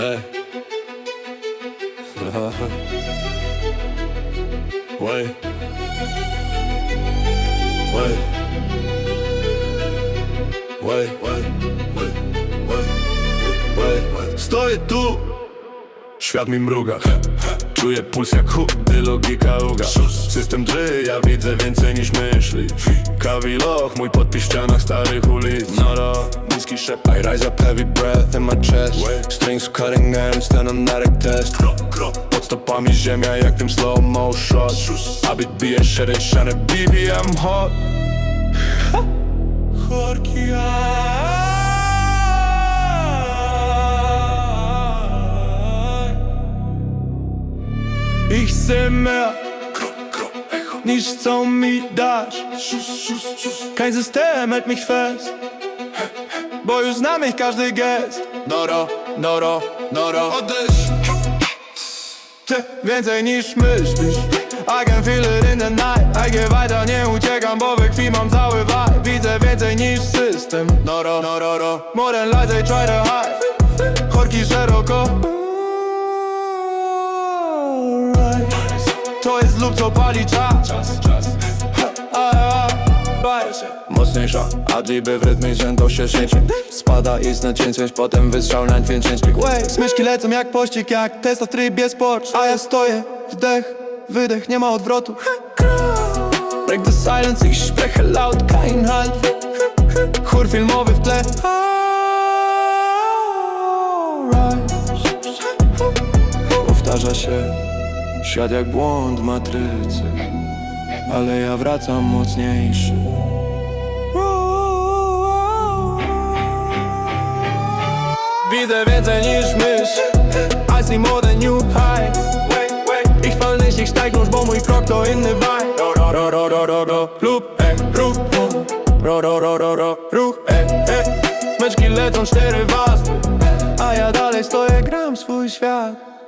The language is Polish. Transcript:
Ej. Wait. Wait. Wait, wait, wait, wait, wait, wait. Stoję tu, świat mi mruga Czuję puls jak chudy, logika uga. System drzy, ja widzę więcej niż myśli. Kawiloch, mój podpis w ścianach starych ulic. Noro, niski szep I rise up heavy breath in my chest. Strings cutting and stand on that test. Pod stopami ziemia jak tym slow mo shot A beat bije szereg ściany BBM hot Ich seh mehr niż chcą mi dać Kein System hält mich fest Bo już znam ich każdy gest. Noro, noro, noro. Odejść Ty więcej niż myślisz. I can feel it in the night. I get weiter, nie uciekam, bo we krwi mam cały vibe. Widzę więcej niż system. Noro, nororo More than lies, they try to hide. Chorki szeroko To jest lub co pali czas. Czas, czas. Mocniejsza, a by w rytmie rzędą się sieci Spada i zna cięć, potem wystrzał na dźwięk Way, smyczki lecą jak pościg, jak Tesla w trybie sport. A ja stoję, wdech, wydech, nie ma odwrotu. Break the silence, ich spreche laut, kein Halt Chór filmowy w tle. Powtarza się Świat jak błąd matrycy Ale ja wracam mocniejszy. Widzę więcej niż myśl I see more than you. High Ich fall nicht, ich steig bo mój krok to inny vibe. Ro, ro, ro, ro, ro, lub, ej, ruch, Ro, ro, ro, ro, ro, ruch, ej, ej Smyczki lecą cztery warstwy A ja dalej stoję, gram swój świat